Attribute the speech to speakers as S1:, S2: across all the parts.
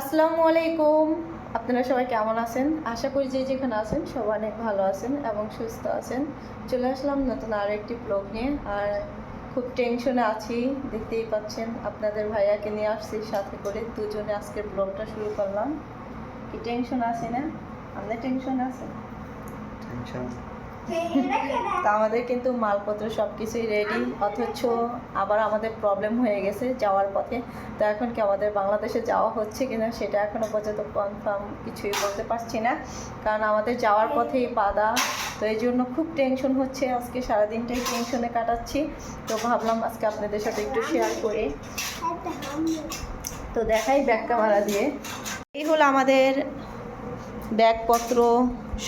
S1: আসসালামু আলাইকুম। আপনারা সবাই কেমন আছেন? আশা করি যে যেখানে আছেন সবাই অনেক ভালো আছেন এবং সুস্থ আছেন। চলে আসলাম নতুন আর একটি ব্লগ নিয়ে আর খুব টেনশনে আছি, দেখতেই পাচ্ছেন আপনাদের ভাইয়াকে নিয়ে আসছি, সাথে করে দুজনে আজকের ব্লগটা শুরু করলাম। কি টেনশন আছে না আপনার টেনশন আছে?
S2: টেনশন
S1: তা আমাদের কিন্তু মালপত্র সব কিছুই রেডি অথচ আবার আমাদের প্রবলেম হয়ে গেছে যাওয়ার পথে। তো এখন কি আমাদের বাংলাদেশে যাওয়া হচ্ছে কিনা সেটা এখনও পর্যন্ত কনফার্ম কিছুই বলতে পারছি না। কারণ আমাদের যাওয়ার পথেই বাধা, তো এই জন্য খুব টেনশন হচ্ছে। আজকে সারাদিনটাই টেনশনে কাটাচ্ছি। তো ভাবলাম আজকে আপনাদের সাথে একটু শেয়ার করি। তো দেখাই ব্যাগ ক্যামেরা দিয়ে। এই হলো আমাদের ব্যাগপত্র।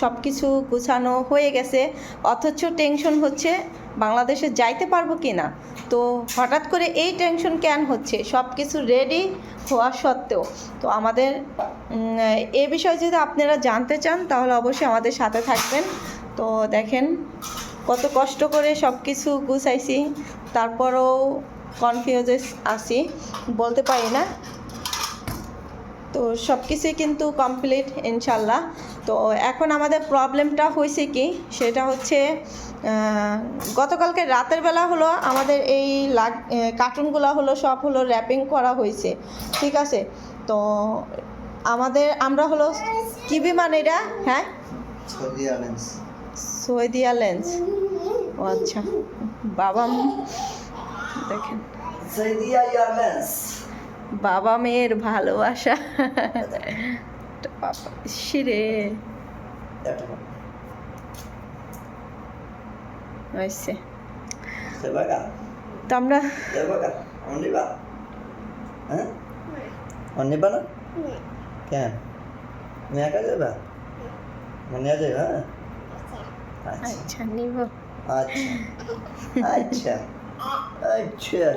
S1: সব কিছু গুছানো হয়ে গেছে। অথচ টেনশন হচ্ছে বাংলাদেশে যাইতে পারব কি না তো হঠাৎ করে এই টেনশন কেন হচ্ছে? সব কিছু রেডি হওয়া সত্ত্বেও। তো আমাদের এ বিষয়ে যদি আপনারা জানতে চান, তাহলে অবশ্যই আমাদের সাথে থাকবেন। তো দেখেন কত কষ্ট করে সব কিছু গুছাইছি। তারপরেও কনফিউজে আছি। বলতে পারি না। তো সব কিছুই কিন্তু কমপ্লিট ইনশাল্লাহ। তো এখন আমাদের প্রবলেমটা হয়েছে কি? সেটা হচ্ছে গতকালকে রাতের বেলা হলো আমাদের এই লাগ কার্টুনগুলো হলো সব হলো র্যাপিং করা হয়েছে ঠিক আছে? তো আমাদের আমরা হলো কি বিমান এটা? হ্যাঁ?
S2: Saudi
S1: Saudia lens. ও আচ্ছা বাবা দেখেন। বাবা মেয়ের ভালোবাসা। শিরে হয়েছে।
S2: সেবাগা
S1: তো আমরা
S2: অনিবা হ্যাঁ? অনিবা না? কেন? তুমি একা যাবে মনে আছে হ্যাঁ? আচ্ছা।
S1: আচ্ছা নিব।
S2: আচ্ছা। আচ্ছা। আচ্ছা।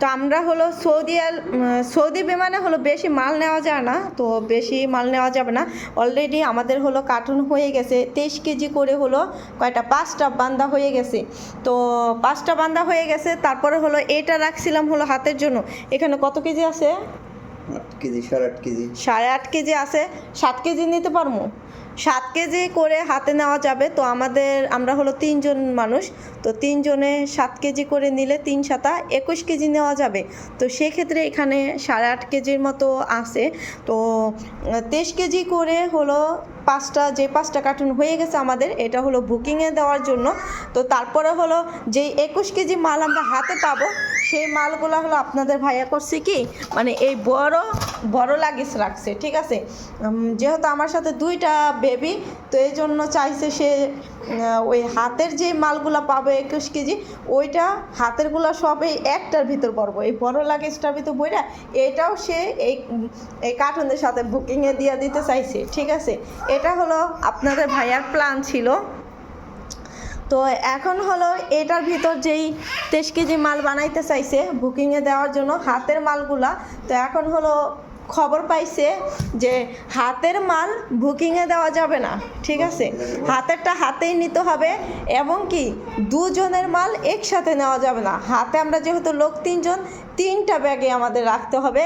S1: তো আমরা হলো সৌদি আল সৌদি বিমানে হলো বেশি মাল নেওয়া যায় না, তো বেশি মাল নেওয়া যাবে না। অলরেডি আমাদের হলো কার্টুন হয়ে গেছে, তেইশ কেজি করে হলো কয়টা, পাঁচটা বান্দা হয়ে গেছে। তো পাঁচটা বান্দা হয়ে গেছে, তারপরে হলো এটা রাখছিলাম হলো হাতের জন্য। এখানে কত কেজি আছে?
S2: আট কেজি, সাড়ে আট কেজি।
S1: সাড়ে আট কেজি আছে, সাত কেজি নিতে পারব? সাত কেজি করে হাতে নেওয়া যাবে, তো আমাদের, আমরা হলো তিনজন মানুষ, তো তিনজনে সাত কেজি করে নিলে তিন সাতা একুশ কেজি নেওয়া যাবে। তো সেক্ষেত্রে এখানে সাড়ে আট কেজির মতো আছে, তো তেইশ কেজি করে হলো পাঁচটা, যে পাঁচটা কার্টুন হয়ে গেছে আমাদের, এটা হলো বুকিংয়ে দেওয়ার জন্য। তো তারপরে হলো যেই একুশ কেজি মাল আমরা হাতে পাবো, সেই মালগুলো হলো আপনাদের ভাইয়া করছে কি মানে এই বড় বড় লাগেজ রাখছে, ঠিক আছে? যেহেতু আমার সাথে দুইটা বেবি তো এই জন্য চাইছে সে ওই হাতের যে মালগুলো পাবে একুশ কেজি, ওইটা হাতেরগুলো সব এই একটার ভিতর পড়ব। এই বড় লাগেজটার ভিতর বইটা এটাও সে এই এই কার্টুনদের সাথে বুকিংয়ে দিয়ে দিতে চাইছে, ঠিক আছে? এটা হলো আপনাদের ভাইয়ার প্ল্যান ছিল। তো এখন হলো এটার ভিতর যেই তেইশ কেজি মাল বানাইতে চাইছে বুকিংয়ে দেওয়ার জন্য হাতের মালগুলা, তো এখন হলো খবর পাইছে যে হাতের মাল বুকিংয়ে দেওয়া যাবে না, ঠিক আছে? হাতেরটা হাতেই নিতে হবে এবং কি দুজনের মাল একসাথে নেওয়া যাবে না। হাতে আমরা যেহেতু লোক তিনজন, তিনটা ব্যাগে আমাদের রাখতে হবে।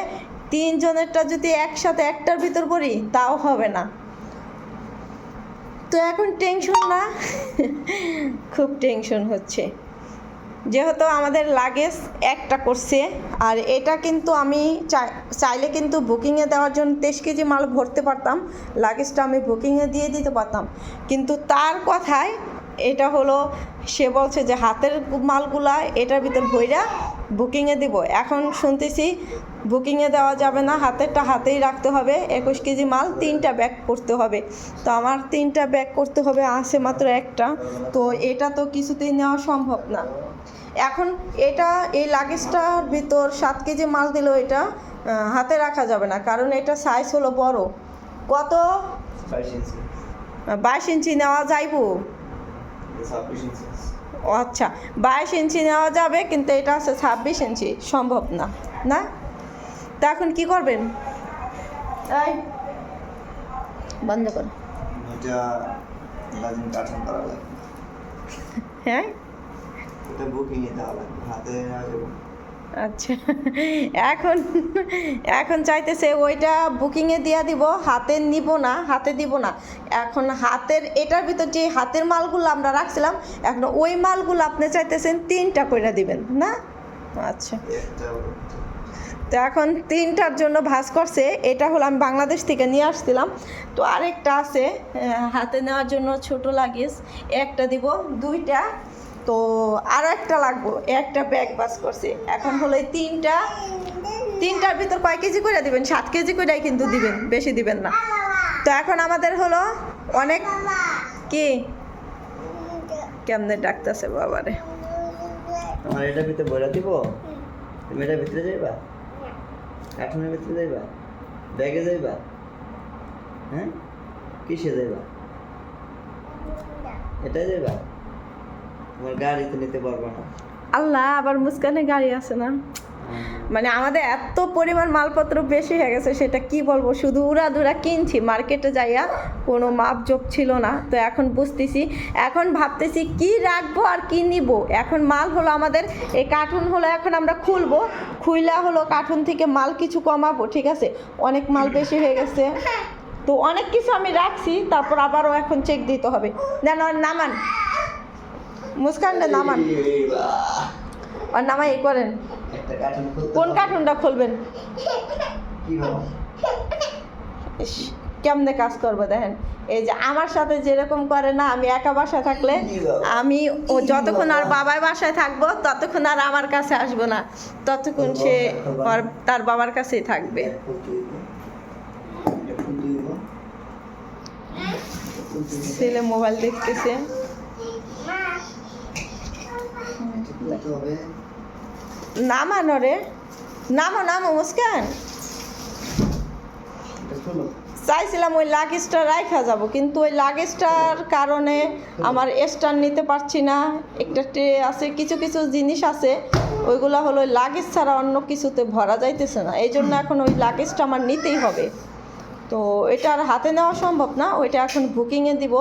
S1: তিনজনেরটা যদি একসাথে একটার ভিতর পড়ি তাও হবে না। তো এখন টেনশন না। খুব টেনশন হচ্ছে। যেহেতু আমাদের লাগেজ একটা করছে, আর এটা কিন্তু আমি চাই- চাইলে কিন্তু বুকিংয়ে দেওয়ার জন্য তেইশ কেজি মাল ভরতে পারতাম। লাগেজটা আমি বুকিংয়ে দিয়ে দিতে পারতাম। কিন্তু তার কথায় এটা হলো সে বলছে যে হাতের মালগুলা এটার ভিতর ভইরা বুকিংয়ে দিব। এখন শুনতেছি বুকিংয়ে দেওয়া যাবে না হাতেরটা হাতেই রাখতে হবে। একুশ কেজি মাল তিনটা ব্যাগ করতে হবে। তো আমার তিনটা ব্যাগ করতে হবে আছে মাত্র একটা। তো এটা তো কিছুতেই নেওয়া সম্ভব না। এখন এটা এই লাগেজটার ভিতর সাত কেজি মাল দিলেও এটা হাতে রাখা যাবে না। কারণ এটা সাইজ হলো বড়। কত?
S2: বাইশ ইঞ্চি
S1: নেওয়া যাইবো। ও আচ্ছা বাইশ ইঞ্চি নেওয়া যাবে কিন্তু এটা আছে ছাব্বিশ ইঞ্চি সম্ভব না না? তা এখন কি করবেন? এই বন্ধ করো। হ্যাঁ?
S2: এটা বুকিং হাতে।
S1: আচ্ছা। এখন এখন চাইতেছে ওইটা বুকিংয়ে দিয়া দিব, হাতে নিব না, হাতে দিব না। এখন হাতের, এটার ভিতর যে হাতের মালগুলো আমরা রাখছিলাম, এখন ওই মালগুলো আপনি চাইতেছেন তিনটা করে দিবেন, না? আচ্ছা। তো এখন তিনটার জন্য ভাজ করছে, এটা হলো আমি বাংলাদেশ থেকে নিয়ে আসছিলাম। তো আরেকটা আছে হাতে নেওয়ার জন্য ছোট লাগেজ, একটা দিব, দুইটা। তো আর একটা লাগবো। একটা ব্যাগ বাস করছে। এখন হলো তিনটা। তিনটার ভিতর কয় কেজি করে দিবেন? সাত কেজি করেই কিন্তু দিবেন, বেশি দিবেন না। তো এখন আমাদের হলো অনেক কি? কেমনে ডাকতেছে বাবারে।
S2: তোমার এটার ভিতরে বইরা দিব? তুমি এটা ভিতরে যাইবা? কার্টুনের ভিতরে যাইবা? ব্যাগে যাইবা? হ্যাঁ? কিসে যাইবা? এটাই যাইবা? তোমার গাড়িতে নিতে পারবা না।
S1: আল্লাহ আবার মুস্কানে গাড়ি আছে না? মানে আমাদের এত পরিমাণ মালপত্র বেশি হয়ে গেছে সেটা কি বলব? শুধু উড়াধুরা কিনছি মার্কেটে যাইয়া কোনো মাপজোপ ছিল না। তো এখন বুঝতেছি এখন ভাবতেছি কি রাখব আর কি নিব? এখন মাল হলো আমাদের এই কার্টুন হলো এখন আমরা খুলবো খুইলা হলো কার্টুন থেকে মাল কিছু কমাবো ঠিক আছে? অনেক মাল বেশি হয়ে গেছে। তো অনেক কিছু আমি রাখছি তারপর আবারও এখন চেক দিতে হবে। না না নামান মুস্কানটা নামান। আর নামাই এই করেন। কোন কার্টুনটা খুলবেন? কেমনে কাজ করব দেখেন? এই যে আমার সাথে যেরকম করে না আমি একা বাসায় থাকলে আমি ও যতক্ষণ আর বাবার বাসায় থাকব ততক্ষণ আর আমার কাছে আসব না। ততক্ষণ সে ওর- তার বাবার কাছেই থাকবে। ছেলে মোবাইল দেখতেছে
S2: খুলতে হবে
S1: নামানো রে নামো নামো মুস্কান। চাইছিলাম ওই লাগেজটা রাখা যাব কিন্তু ওই লাগেজটার কারণে আমার স্টার নিতে পারছি না। একটা ট্রে আছে কিছু কিছু জিনিস আছে ওইগুলো হলো লাগেজ ছাড়া অন্য কিছুতে ভরা যাইতেছে না। এই জন্য এখন ওই লাগেজটা আমার নিতেই হবে। তো এটা আর হাতে নেওয়া সম্ভব না, ওইটা এখন বুকিংয়ে দিব।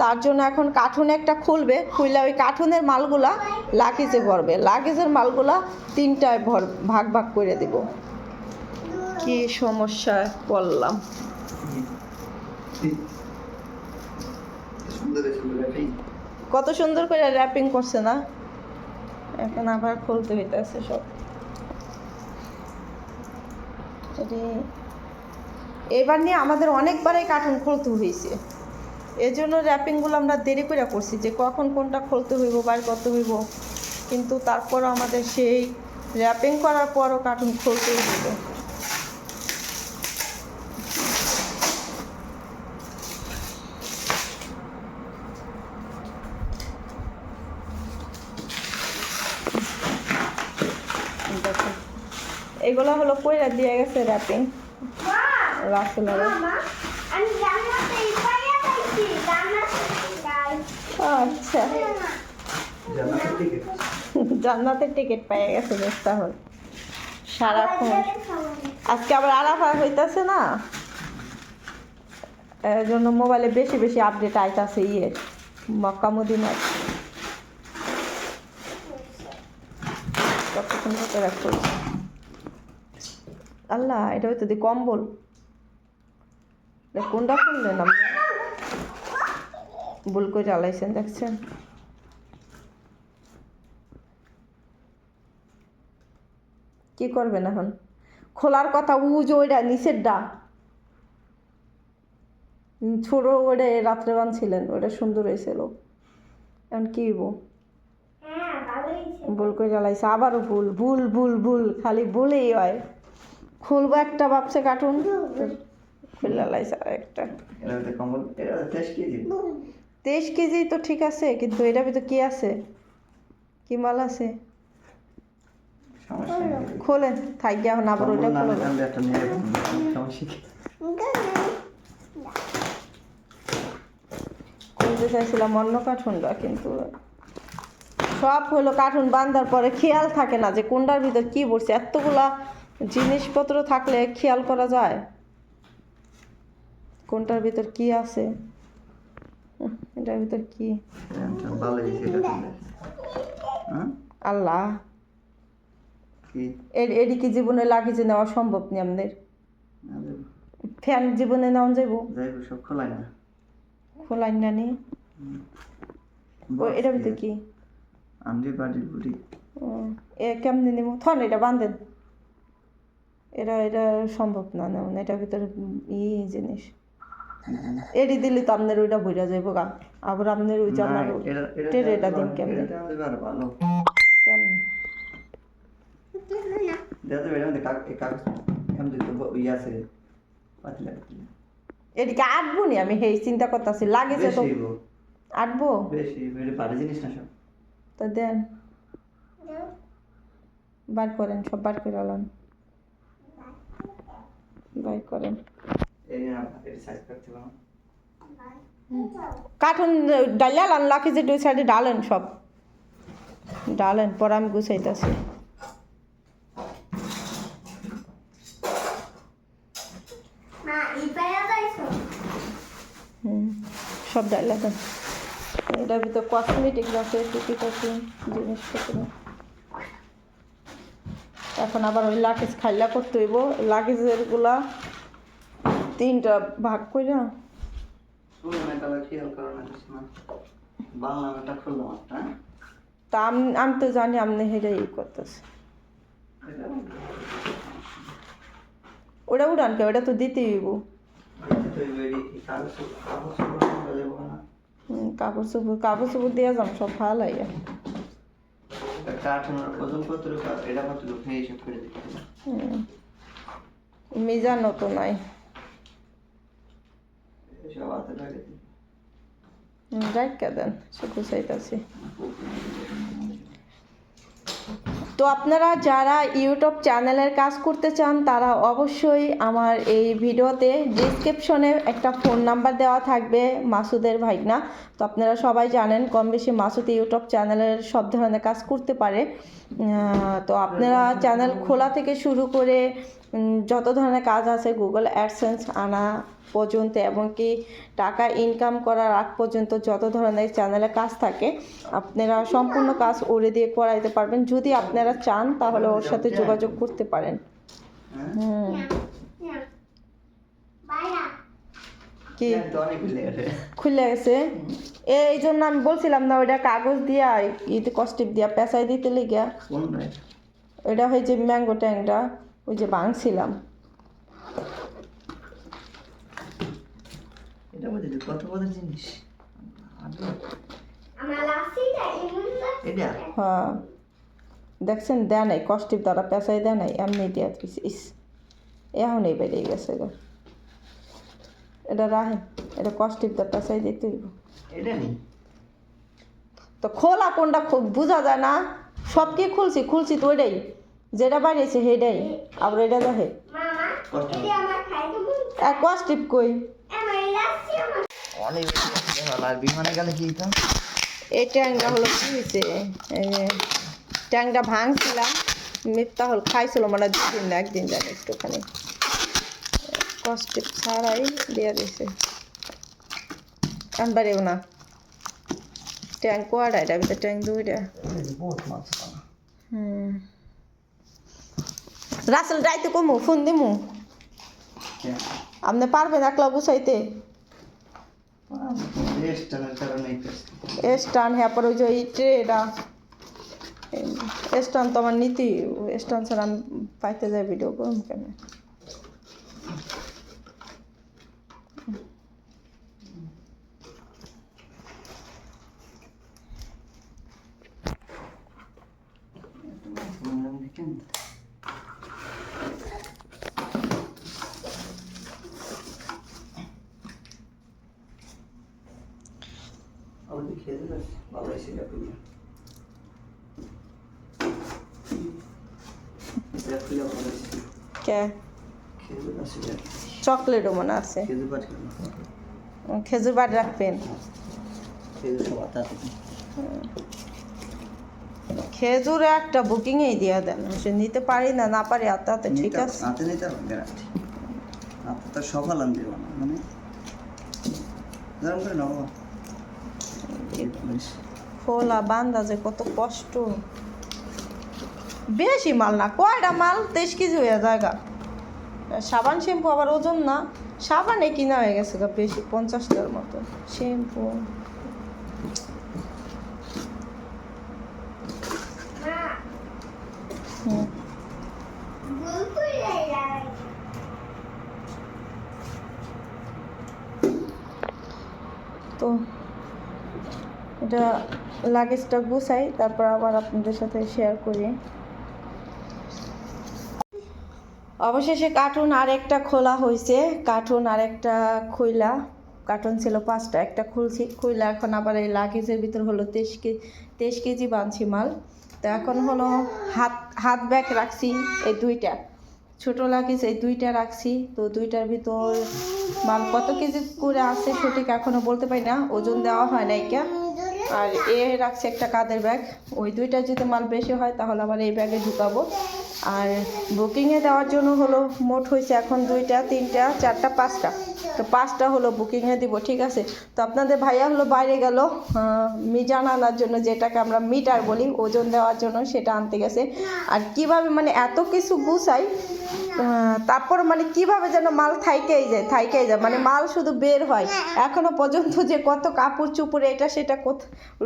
S1: তার জন্য এখন কার্টুন একটা খুলবে, খুললে ওই কার্টুনের মালগুলা লাগেজে ভরবে। লাগেজের মালগুলা তিনটায় ভর, ভাগ ভাগ করে দিব। কি সমস্যায় পড়লাম কত সুন্দর করে র্যাপিং করছে না? এখন আবার খুলতে হইতেছে সব। এবার নিয়ে আমাদের অনেকবারই কার্টুন খুলতে হয়েছে। এই জন্য র্যাপিংগুলো আমরা দেরি করে করছি যে কখন কোনটা খুলতে হইব, বার করতে হইব। কিন্তু তারপরও আমাদের সেই র্যাপিং করার পরও কার্টুন খুলতে হইব। এগুলো হলো কইরা দিয়ে গেছে র্যাপিং
S3: ইপাইয়া পাইছি
S1: আচ্ছা। জান্নাতের টিকিট পেয়ে গেছে বেশ তাহলে। সারাক্ষণ। আজকে আবার আলাদা হইতাছে না? এর জন্য মোবাইলে বেশি বেশি আপডেট আইতাছে ইয়ে মক্কা মদিনার কত সুন্দর আল্লাহ এটা হয়তো দি কম্বল। কোনটা করলেন আপনি ভুল করে জ্বালাইছেন, দেখছেন? কি করবেন এখন? খোলার কথা উজ ওইটা নিচের ডা। ছোট ওটা রাত্রে বানছিলেন ওটা সুন্দর হয়েছিল। এখন কি ভুল করে জ্বালাইছে, আবারও ভুল ভুল ভুল ভুল, খালি ভুলেই হয়। খুলবো একটা ভাবছে কার্টুন খুলে জ্বালাইছে আর একটা।
S2: কম্বল? এটা তেইশ কেজি?
S1: তেইশ কেজি তো ঠিক আছে কিন্তু এটার ভিতরে কি আছে? কি মাল আছে? খোলেন থাক গিয়ে এখন আবার ওইটা খুলতে চাইছিলাম অন্য কার্টুনটা কিন্তু সব হলো কার্টুন বান্ধার পরে খেয়াল থাকে না যে কোনটার ভিতর কি পড়ছে এতগুলা জিনিসপত্র থাকলে খেয়াল করা যায়। কোনটার ভিতর কি আছে? এটার ভিতর কি? আল্লাহ। এডি কি জীবনে লাগিয়ে নেওয়া সম্ভব নি আমাদের? ফ্যান জীবনে নেওয়া যাইব?
S2: যাইব সব খোলাই না
S1: খোলাই না? নি ও এটা ভিতরে কি?
S2: আমি বাড়ির বুড়ি।
S1: এ কেমনে নেব? থন এটা বান্ধেন এটা এটা সম্ভব না নেওয়া এটার ভিতরে ই জিনিস। এডি দিলে তো আপনার ওইটা বইরা যাইব গা। আবার আপনার ওই জামার টেরে এটা দিন কেমনে? কেমনে?
S2: ইয়ে
S1: এদিকে আটবো নি আমি সেই চিন্তা করতেছি লাগেছে তো। আটবো?
S2: বেশি এটা বাড়ি জিনিস না সব।
S1: তা দেন। বার করেন সব বার করে আলান। বার করেন। কাঠুন ডালিয়া যে দুই সাইডে ডালেন সব। ডালেন পরে আমি গুছাইতেছি সব ডালিয়া দেন। এটার ভিতরে কসমেটিক আছে টুকিটাকি জিনিসপত্র। এখন আবার ওই লাকেজ খাইলা করতে হইব। লাগেজেরগুলা তিনটা ভাগ কইরা?
S2: হ্যাঁ?
S1: তা আমি তো জানি আপনি হেরে ই করতেছে। ওটা উড়ান কে ওটা তো দিতেই হইব। কাপড় চোপড় কাপড় চোপড় দিয়ে যাম সব ভালো লাগে
S2: দিতে।
S1: মিজানো তো নাই। রাখা দেন শুধু চাইতাছি তো আপনারা যারা ইউটিউব চ্যানেলের কাজ করতে চান তারা অবশ্যই আমার এই ভিডিওতে ডিসক্রিপশনে একটা ফোন নাম্বার দেওয়া থাকবে মাসুদের ভাইগনা। তো আপনারা সবাই জানেন কম বেশি মাসুদ ইউটিউব চ্যানেলের সব ধরনের কাজ করতে পারে। তো আপনারা চ্যানেল খোলা থেকে শুরু করে যত ধরনের কাজ আছে গুগল অ্যাডসেন্স আনা পর্যন্ত এবং কি টাকা ইনকাম করার আগ পর্যন্ত যত ধরনের চ্যানেলে কাজ থাকে আপনারা সম্পূর্ণ কাজ ওরে দিয়ে করাইতে পারবেন যদি আপনারা চান তাহলে ওর সাথে যোগাযোগ করতে পারেন? হুম কি
S2: এটা।
S1: খুলে গেছে এই জন্য আমি বলছিলাম না ওইটা কাগজ দিয়া ইতে কস্টিপ দিয়া পেঁচাই দিতে
S2: কোনটা?
S1: ওইটা হয়েছে ম্যাঙ্গো ট্যাংটা ওই যে
S2: এটা কত জিনিস? এটা?
S1: হ্যাঁ। দেখছেন দেয় নাই কস্টিপ দ্বারা পেঁচাই দেয় নাই এমনি দিয়া ইস। এখন এই বেরিয়ে গেছে গো। এটা রাহেন এটা কস্টিপ দ্বারা পেঁচাই দিতে হইব। তো খোলা কোনটা খুব বোঝা যায় না? সব কি খুলছি? খুলছি তো ওইটাই। যেটা বাড়িয়েছে সেটাই আবার এটা
S3: খাইতে মন
S1: আর কস্টিপ কই?
S2: হতো
S1: এই ট্যাংটা হলো কি হয়েছে এই যে ট্যাংটা ভাঙছিলাম মিথ্যা হল খাইছিল মানে দুদিন না একদিন যাবে একটুখানি। কষ্টে ছাড়াই দিয়ে দিছে। আনবারেও না। ট্যাং কোয়াটা এটা ভিতরে ট্যাং দুইটা হুম। রাসেল ডাইতে কমু ফোন দিমু। আপনি পারবেন একলা গুছাইতে স্টান হ্যাঁ পর ওই যে এই ট্রেটা স্টান তো আমার নীতি স্টান ছাড়া আমি পাইতে যাই ভিডিও করুন কেন?
S2: আমাদের খেতে যাস ভালো হয়েছে খুলে এটা খুলে ভালো হয়েছে
S1: কে
S2: খেজুর
S1: চকলেটও মনে আছে।
S2: খেজুর
S1: বাড়ি রাখবেন।
S2: খেজুর
S1: একটা বুকিংয়েই দিয়ে দেন। সে নিতে পারি না না পারি আতে আতে ঠিক আছে।
S2: হাতে নিতে গ্যারান্টি হাতে তো সকাল আন দিব না মানে? গরম করে নেব
S1: খোলা বান্দা যে কত কষ্ট। বেশি মাল না, কয়টা মাল? তেইশ কেজি হয়ে জায়গা। সাবান শ্যাম্পু আবার ওজন না। সাবানে কিনা হয়ে গেছে গা বেশি পঞ্চাশটার মতো। শ্যাম্পু। তো এটা লাগেজটা গুছাই, তারপর আবার আপনাদের সাথে শেয়ার করি। অবশেষে কার্টুন আরেকটা খোলা হয়েছে কার্টুন আরেকটা খুইলা। কার্টুন ছিল পাঁচটা, একটা খুলছি, খুইলা, এখন আবার এই লাগেজের ভিতর হলো তেইশ কেজি তেইশ কেজি বানছি মাল। তো এখন হলো হাত হাত ব্যাগ রাখছি, এই দুইটা। ছোট লাগেজ এই দুইটা রাখছি, তো দুইটার ভিতর মাল কত কেজি করে আছে সঠিক এখনও বলতে পারি না, ওজন দেওয়া হয় না এইটা আর এ রাখছে একটা কাদের ব্যাগ ওই দুইটা যদি মাল বেশি হয়, তাহলে আবার এই ব্যাগে ঢুকাবো। আর বুকিংয়ে দেওয়ার জন্য হলো মোট হয়েছে এখন দুইটা, তিনটা, চারটা, পাঁচটা। তো পাঁচটা হলো বুকিংয়ে দিব, ঠিক আছে? তো আপনাদের ভাইয়া হলো বাইরে গেল মিজান আনার জন্য যেটাকে আমরা মিটার বলি, ওজন দেওয়ার জন্য সেটা আনতে গেছে। আর কীভাবে মানে এত কিছু গুছাই তারপর মানে কীভাবে যেন মাল থাইকেই যায় থাইকেই যায় মানে মাল শুধু বের হয়। এখনও পর্যন্ত যে কত কাপড় চুপড় এটা সেটা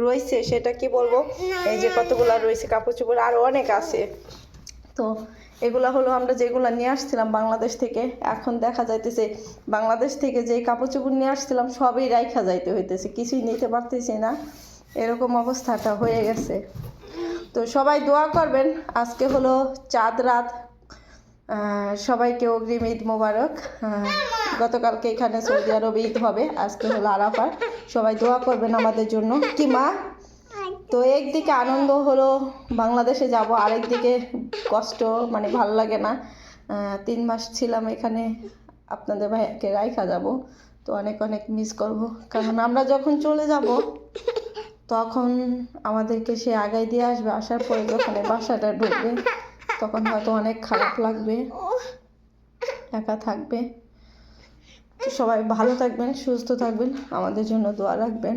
S1: রয়েছে, সেটা কি বলব? এই যে কতগুলো রয়েছে কাপড় চুপড় আরও অনেক আছে। তো এগুলো হলো আমরা যেগুলো নিয়ে আসছিলাম বাংলাদেশ থেকে। এখন দেখা যাইতেছে বাংলাদেশ থেকে যে কাপড় চোপড় নিয়ে আসছিলাম সবই রাইখা যাইতে হইতেছে, কিছুই নিতে পারতেছি না। এরকম অবস্থাটা হয়ে গেছে। তো সবাই দোয়া করবেন, আজকে হলো চাঁদ রাত। সবাইকে অগ্রিম ঈদ মোবারক। গতকালকে এখানে সৌদি আরব ঈদ হবে, আজকে হলো আরাফার সবাই দোয়া করবেন আমাদের জন্য। কি মা? তো একদিকে আনন্দ হলো, বাংলাদেশে যাব, আরেকদিকে কষ্ট মানে ভালো লাগে না। তিন মাস ছিলাম এখানে, আপনাদের ভাইকে রাইখা যাব। তো অনেক অনেক মিস করব। কারণ আমরা যখন চলে যাব, তখন আমাদেরকে সে আগাই দিয়ে আসবে, আসার পরে যখন বাসাটা ঢুকবে, তখন হয়তো অনেক খারাপ লাগবে। একা থাকবে। সবাই ভালো থাকবেন, সুস্থ থাকবেন, আমাদের জন্য দোয়া রাখবেন।